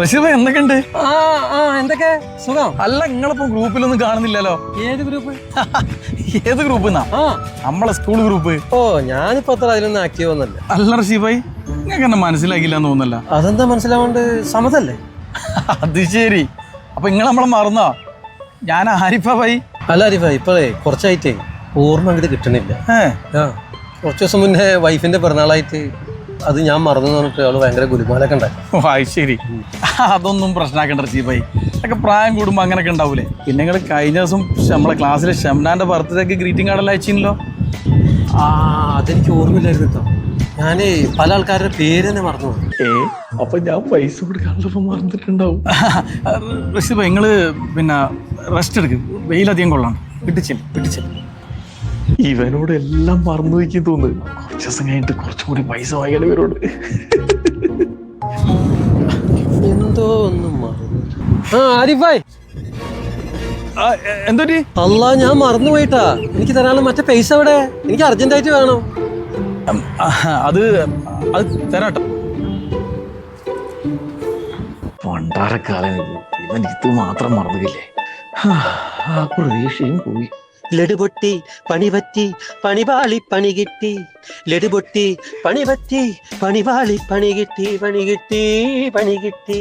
റഷീദ് എന്തൊക്കെയുണ്ട്? ആ ആ എന്തൊക്കെ? സുഖം. അല്ല നിങ്ങളിപ്പോ ഗ്രൂപ്പിലൊന്നും കാണുന്നില്ലല്ലോ. ഏത് ഗ്രൂപ്പ്? ഏത് ഗ്രൂപ്പ് എന്നാ നമ്മളെ സ്കൂൾ ഗ്രൂപ്പ്. ഓ ഞാനിപ്പോ അത്ര അതിലൊന്നും ആക്റ്റീവ് ഒന്നല്ല അല്ല റഷീദ് ഭായി നിങ്ങൾക്ക് എന്നെ മനസ്സിലാക്കില്ല എന്ന് തോന്നുന്നല്ല. അതെന്താ മനസ്സിലാവാണ്ട്? സമതല്ലേ? അത് ശരി. അപ്പൊ നിങ്ങൾ നമ്മളെ മറന്നോ? ഞാൻ ആരിഫ ഭായി. അല്ല അരിഫ ഇപ്പോഴേ കുറച്ചായിട്ടേ ഓർമ്മ അങ്ങോട്ട് കിട്ടണില്ല. കുറച്ച് ദിവസം മുന്നേ വൈഫിന്റെ പിറന്നാളായിട്ട് അത് ഞാൻ മറന്നു പറഞ്ഞിട്ട് അവൾ ഭയങ്കര ഗുരുമാലൊക്കെ ഉണ്ടായി ഓ ശരി. അതൊന്നും പ്രശ്നമാക്കണ്ട ചീപ്പായി അതൊക്കെ പ്രായം കൂടുമ്പോൾ അങ്ങനെയൊക്കെ ഉണ്ടാവൂലേ? പിന്നെ നിങ്ങൾ കഴിഞ്ഞ ദിവസം നമ്മളെ ക്ലാസ്സിലെ ഷംനാന്റെ ബർത്ത്ഡേക്ക് ഗ്രീറ്റിംഗ് കാർഡെല്ലാം അയച്ചില്ലോ ആ അതെനിക്ക് ഓർമ്മയില്ലായിരുന്നു കേട്ടോ. ഞാനേ പല ആൾക്കാരുടെ പേര് തന്നെ മറന്നു. ഏ അപ്പൊ ഞാൻ പൈസ കൊടുക്കാനുള്ളപ്പോ മറന്നിട്ടുണ്ടാവും. നിങ്ങൾ പിന്നെ റെസ്റ്റ് എടുക്കും. വെയിലധികം കൊള്ളാം പിടിച്ചില്ല പിടിച്ചില്ല ഇവനോട് എല്ലാം മറന്നു വയ്ക്കും തോന്നുന്നു. കുറച്ച് ദിവസം കഴിഞ്ഞിട്ട് കുറച്ചും കൂടി പൈസ വാങ്ങിയാൽ ഇവരോട് എന്തോ ഒന്നും ആ ആരിഫായ്? എന്തൊരു അല്ല ഞാൻ മറന്നു പോയിട്ടാ. എനിക്ക് തരാനുള്ള മറ്റേ പൈസ എവിടെ? എനിക്ക് അർജന്റായിട്ട് വേണം. അത് അത് തരാട്ടോ. പണ്ടാരക്കാലം ഇവൻ ഇത് മാത്രം മറന്നില്ലേ? ആ പ്രതീക്ഷയും പോയി. லெடுபொட்டி பனிவத்தி பனிபாலி பனிகிட்டி லெடுபொட்டி பனிவத்தி பனிபாலி பனிகிட்டி பனிகிட்டி பனிகிட்டி